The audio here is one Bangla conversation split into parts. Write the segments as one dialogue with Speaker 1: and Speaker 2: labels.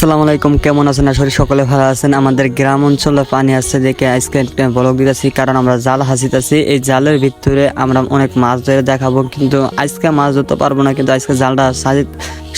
Speaker 1: আসসালামু আলাইকুম, কেমন আছেন? আসলে সকলে ভালো আছেন। আমাদের গ্রাম অঞ্চলে পানি আসছে দেখে আজকে ব্লগ দিতেছি, কারণ আমরা জাল হাসিতেছি। এই জালের ভিতরে আমরা অনেক মাছ ধরে দেখাবো, কিন্তু আজকে মাছ ধরতে পারব না, কিন্তু আজকে জালটা সাজি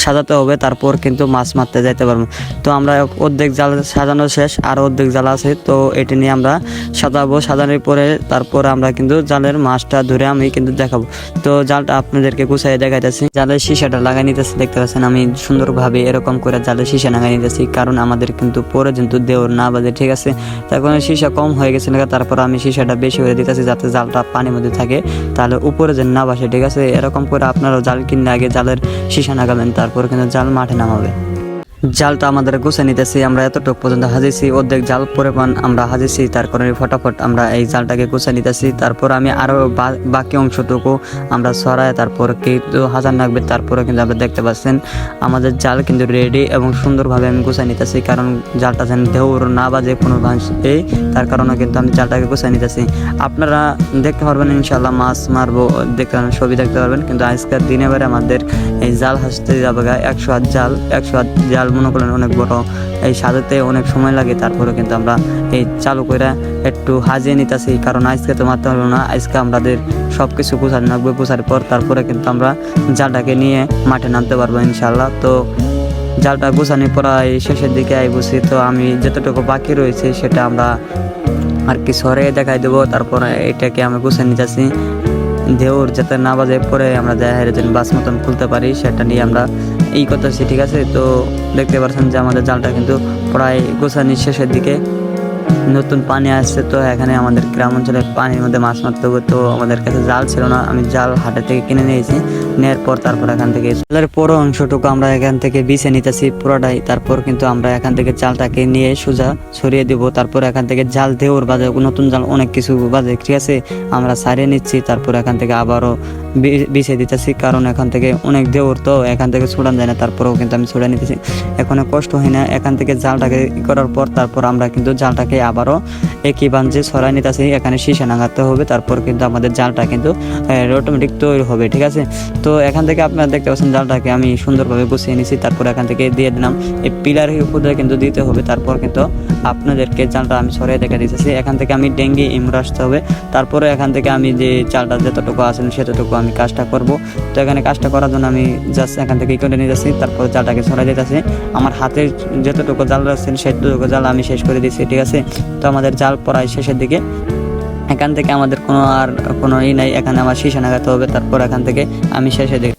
Speaker 1: সাজাতে হবে, তারপর কিন্তু মাছ মারতে যাইতে পারব। তো আমরা অর্ধেক জাল সাজানো শেষ, আর অর্ধেক জাল আছে, তো এটি নিয়ে আমরা সাজাবো। সাজানোর পরে তারপর আমরা কিন্তু জালের মাছটা ধরে আমি কিন্তু দেখাবো। তো জালটা আপনাদেরকে গুছাই দেখাইতেছি। জালের শিশাটা লাগাই নিতেছি, দেখতে পাচ্ছেন আমি সুন্দরভাবে এরকম করে জালের শিশা লাগাই নিতেছি, কারণ আমাদের কিন্তু পরে কিন্তু দেওর না বাজে, ঠিক আছে? কারণে শিশা কম হয়ে গেছে না তারপর আমি শিশাটা বেশি করে দিতেছি যাতে জালটা পানির মধ্যে থাকে, তাহলে উপরে যেন না বাসে ঠিক আছে? এরকম করে আপনারাও জাল কিনলে আগে জালের শিশা নাগাবেন তারপর কিন্তু জাল মাঠে নামাবে। জালটা আমাদের গুছে নিতেছি, আমরা এতটুকু পর্যন্ত হাজিছি, অর্ধেক জাল পরিমাণ আমরা হাজিছি তার কারণে ফটাফট আমরা এই জালটাকে গুছে নিতেছি, তারপর আমি আরও বাকি অংশটুকু আমরা সরাই, তারপর কিন্তু হাজার লাগবে তারপরে কিন্তু আপনারা দেখতে পাচ্ছেন, আমাদের জাল কিন্তু রেডি এবং সুন্দরভাবে আমি গুছাই নিতেছি, কারণ জালটা যেন দেউর না বাজে কোনো এই তার কারণে কিন্তু আমি জালটাকে গুছাই নিতেছি। আপনারা দেখতে পারবেন ইনশাল্লাহ মাছ মারবো, দেখতে পারবেন, ছবি দেখতে পারবেন, কিন্তু আজকের দিনে বেড়ে আমাদের এই জাল হাসতে যাবে একশো হাত জাল, একশো হাত জাল মনে করেন অনেক বড় এই সাজাতে অনেক সময় লাগে, তারপরে কিন্তু আমরা এই চালু করে একটু হাজিয়ে নিতেছি, কারণ আজকে তো মারতে পারব না, আজকে আমাদের সব কিছু গুছানো লাগবে গুছার পর তারপরে কিন্তু আমরা জালটাকে নিয়ে মাঠে নামতে পারব ইনশাল্লাহ তো জালটা গুছানোর প্রায় শেষের দিকে আই বসি তো আমি যতটুকু বাকি রয়েছে সেটা আমরা আর কি সরে দেখাই দেবো, তারপরে এটাকে আমি গুছিয়ে নিতেছি। দেওর যাতে না বাজে, পরে আমরা যাই হারে যেন বাস মতন খুলতে পারি, সেটা নিয়ে আমরা এই করতেছি ঠিক আছে? তো দেখতে পাচ্ছেন যে আমাদের জালটা কিন্তু প্রায় গোছানির শেষের দিকে নতুন পানি আসছে। তো এখানে আমাদের গ্রাম অঞ্চলে পানির মধ্যে মাছ মারতে হবে। তো আমাদের কাছে জাল ছিল না, আমি জাল হাটে থেকে কিনে নিয়েছি। নেওয়ার পর তারপর এখান থেকে জালের পুরো অংশটুকু আমরা এখান থেকে বিছে নিতেছি পুরোটাই। তারপর কিন্তু আমরা এখান থেকে জালটাকে নিয়ে সোজা ছড়িয়ে দিব। তারপর এখান থেকে জাল দেওয়ার বাজে, নতুন জাল অনেক কিছু বাজে, ঠিক আছে? আমরা সারিয়ে নিচ্ছি। তারপর এখান থেকে আবারও বিছিয়ে দিতেছি। কারণ এখান থেকে অনেক দেওর তো এখান থেকে ছুটান যায় না, তারপরেও কিন্তু আমি ছুড়ে নিতেছি এখন কষ্ট হয় না। এখান থেকে জালটাকে করার পর তারপর আমরা কিন্তু জালটাকে আবারও একই বাঞ্জে ছড়াই নিতেছি। এখানে শীষে নাগাতে হবে, তারপর কিন্তু আমাদের জালটা কিন্তু অটোমেটিক তৈরি হবে, ঠিক আছে? তো এখান থেকে আপনারা দেখতে পাচ্ছেন জালটাকে আমি সুন্দরভাবে গুছিয়ে নিয়েছি তারপর এখান থেকে দিয়ে দিলাম। এই পিলারের উপরে কিন্তু দিতে হবে। তারপর কিন্তু আপনাদেরকে জালটা আমি সরিয়ে দেখা দিতেছি। এখান থেকে আমি ডেঙ্গি ইমরা আসতে হবে। তারপরে এখান থেকে আমি যে চালটা যতটুকু আছেন সেতটুকু আমি কাজটা করব। তো এখানে কাজটা করার জন্য আমি জাস্ট এখান থেকে করে নিতেছি তারপর চালটাকে ছড়াই দিতেছি। আমার হাতের যতটুকু জাল রাখছেন সেতটুকু জাল আমি শেষ করে দিচ্ছি ঠিক আছে? তো আমাদের জাল পড়ায় শেষের দিকে। এখান থেকে আমাদের কোনো আর কোনো ই নাই, এখানে আমার শীষে নাগাতে হবে, তারপর এখান থেকে আমি শেষে দিকে